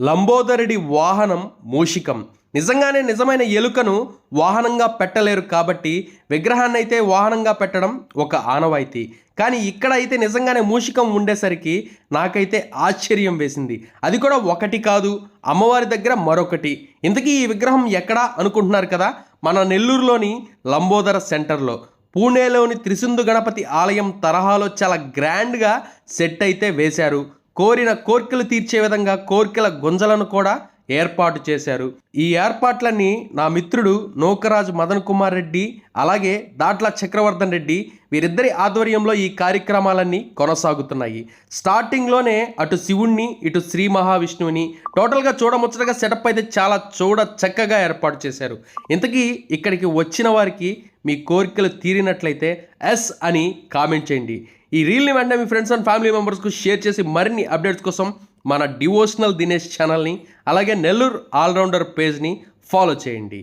లంబోదరుడి వాహనం మూషికం. నిజంగానే నిజమైన ఎలుకను వాహనంగా పెట్టలేరు కాబట్టి విగ్రహాన్ని అయితే వాహనంగా పెట్టడం ఒక ఆనవాయితీ. కానీ ఇక్కడ అయితే నిజంగానే మూషికం ఉండేసరికి నాకైతే ఆశ్చర్యం వేసింది. అది కూడా ఒకటి కాదు అమ్మవారి దగ్గర మరొకటి. ఇంతకీ ఈ విగ్రహం ఎక్కడా అనుకుంటున్నారు కదా? మన నెల్లూరులోని లంబోదర సెంటర్లో. పూణేలోని త్రిసింధు గణపతి ఆలయం తరహాలో చాలా గ్రాండ్గా సెట్ అయితే వేశారు. కోరిన కోర్కెలు తీర్చే విధంగా కోర్కెల గుంజలను కూడా ఏర్పాటు చేశారు. ఈ ఏర్పాట్లన్నీ నా మిత్రుడు నూకరాజు మదన్ కుమార్ రెడ్డి అలాగే దాట్ల చక్రవర్ధన్ రెడ్డి వీరిద్దరి ఆధ్వర్యంలో ఈ కార్యక్రమాలన్నీ కొనసాగుతున్నాయి. స్టార్టింగ్లోనే అటు శివుణ్ణి ఇటు శ్రీ మహావిష్ణువుని టోటల్గా చూడముచ్చటగా సెటప్ అయితే చాలా చూడ చక్కగా ఏర్పాటు చేశారు. ఇంతకీ ఇక్కడికి వచ్చిన వారికి మీ కోరికలు తీరినట్లయితే ఎస్ అని కామెంట్ చేయండి. ఈ రీల్ని వెంటనే మీ ఫ్రెండ్స్ అండ్ ఫ్యామిలీ మెంబర్స్కు షేర్ చేసి మరిన్ని అప్డేట్స్ కోసం మన డివోషనల్ దినేష్ ఛానల్ని అలాగే నెల్లూరు ఆల్రౌండర్ పేజ్ని ఫాలో చేయండి.